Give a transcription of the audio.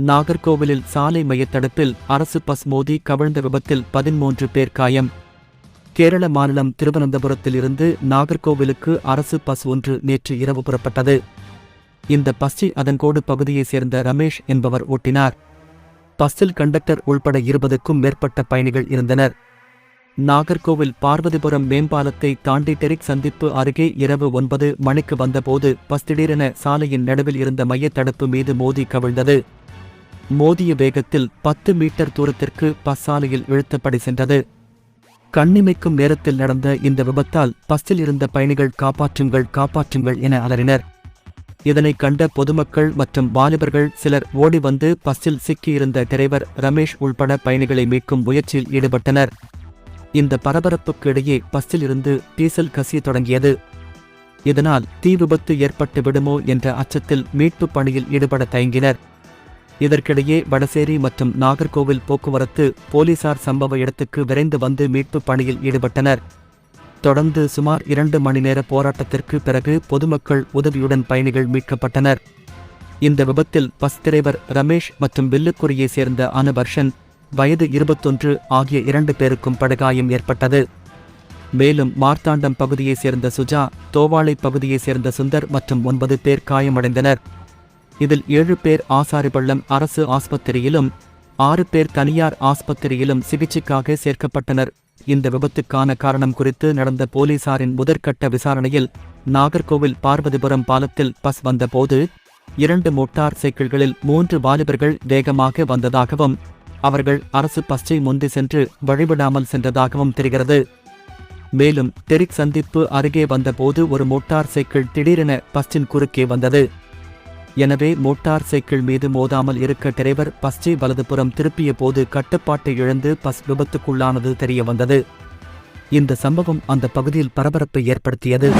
நாகர்கோவிலில் சாலை மையத்தடுப்பில் அரசு பஸ் மோதி கவிழ்ந்த விபத்தில் பதிமூன்று பேர் காயம். கேரள மாநிலம் திருவனந்தபுரத்தில் இருந்து நாகர்கோவிலுக்கு அரசு பஸ் ஒன்று நேற்று இரவு புறப்பட்டது. இந்த பஸ்ஸை அதன்கோடு பகுதியைச் சேர்ந்த ரமேஷ் என்பவர் ஓட்டினார். பஸ்ஸில் கண்டக்டர் உள்பட இருபதுக்கும் மேற்பட்ட பயணிகள் இருந்தனர். நாகர்கோவில் பார்வதிபுரம் மேம்பாலத்தை தாண்டி டெரிக் சந்திப்பு அருகே இரவு ஒன்பது மணிக்கு வந்தபோது பஸ் திடீரென சாலையின் நடுவில் இருந்த மையத்தடுப்பு மீது மோதி கவிழ்ந்தது. மோதிய வேகத்தில் பத்து மீட்டர் தூரத்திற்கு பஸ் சாலையில் இழுத்தப்படி சென்றது. கண்ணிமைக்கும் நேரத்தில் நடந்த இந்த விபத்தால் பஸ்ஸில் இருந்த பயணிகள் காப்பாற்றுங்கள் காப்பாற்றுங்கள் என அலறினர். இதனை கண்ட பொதுமக்கள் மற்றும் வாலிபர்கள் சிலர் ஓடி வந்து பஸ்ஸில் சிக்கியிருந்த டிரைவர் ரமேஷ் உள்பட பயணிகளை மீட்கும் முயற்சியில் ஈடுபட்டனர். இந்த பரபரப்புக்கு இடையே பஸ்ஸில் இருந்து டீசல் கசிய தொடங்கியது. இதனால் தீ விபத்து ஏற்பட்டு விடுமோ என்ற அச்சத்தில் மீட்புப் பணியில் ஈடுபட தயங்கினர். இதற்கிடையே வடசேரி மற்றும் நாகர்கோவில் போக்குவரத்து போலீசார் சம்பவ இடத்துக்கு விரைந்து வந்து மீட்பு பணியில் ஈடுபட்டனர். தொடர்ந்து சுமார் இரண்டு மணி நேர போராட்டத்திற்கு பிறகு பொதுமக்கள் உதவியுடன் பயணிகள் மீட்கப்பட்டனர். இந்த விபத்தில் பஸ் டிரைவர் ரமேஷ் மற்றும் வில்லுக்குரியை சேர்ந்த அனுபர்ஷன் வயது இருபத்தொன்று ஆகிய இரண்டு பேருக்கும் படுகாயம் ஏற்பட்டது. மேலும் மார்த்தாண்டம் பகுதியைச் சேர்ந்த சுஜா தோவாளை பகுதியைச் சேர்ந்த சுந்தர் மற்றும் ஒன்பது பேர் காயமடைந்தனர். இதில் ஏழு பேர் ஆசாரிபள்ளம் அரசு ஆஸ்பத்திரியிலும் ஆறு பேர் தனியார் ஆஸ்பத்திரியிலும் சிகிச்சைக்காக சேர்க்கப்பட்டனர். இந்த விபத்துக்கான காரணம் குறித்து நடந்த போலீசாரின் முதற்கட்ட விசாரணையில் நாகர்கோவில் பார்வதிபுரம் பாலத்தில் பஸ் வந்தபோது இரண்டு மோட்டார் சைக்கிள்களில் மூன்று வாலிபர்கள் வேகமாக வந்ததாகவும் அவர்கள் அரசு பஸ்ஸை முந்தி சென்று வழிவிடாமல் சென்றதாகவும் தெரிகிறது. மேலும் தெரிக் சந்திப்பு அருகே வந்தபோது ஒரு மோட்டார் சைக்கிள் திடீரென பஸ்ஸின் குறுக்கே வந்தது. எனவே மோட்டார் சைக்கிள் மீது மோதாமல் இருக்க டிரைவர் பஸ்டை வலதுபுறம் திருப்பிய போது கட்டுப்பாட்டை இழந்து பஸ் விபத்துக்குள்ளானது தெரியவந்தது. இந்த சம்பவம் அந்த பகுதியில் பரபரப்பை ஏற்படுத்தியது.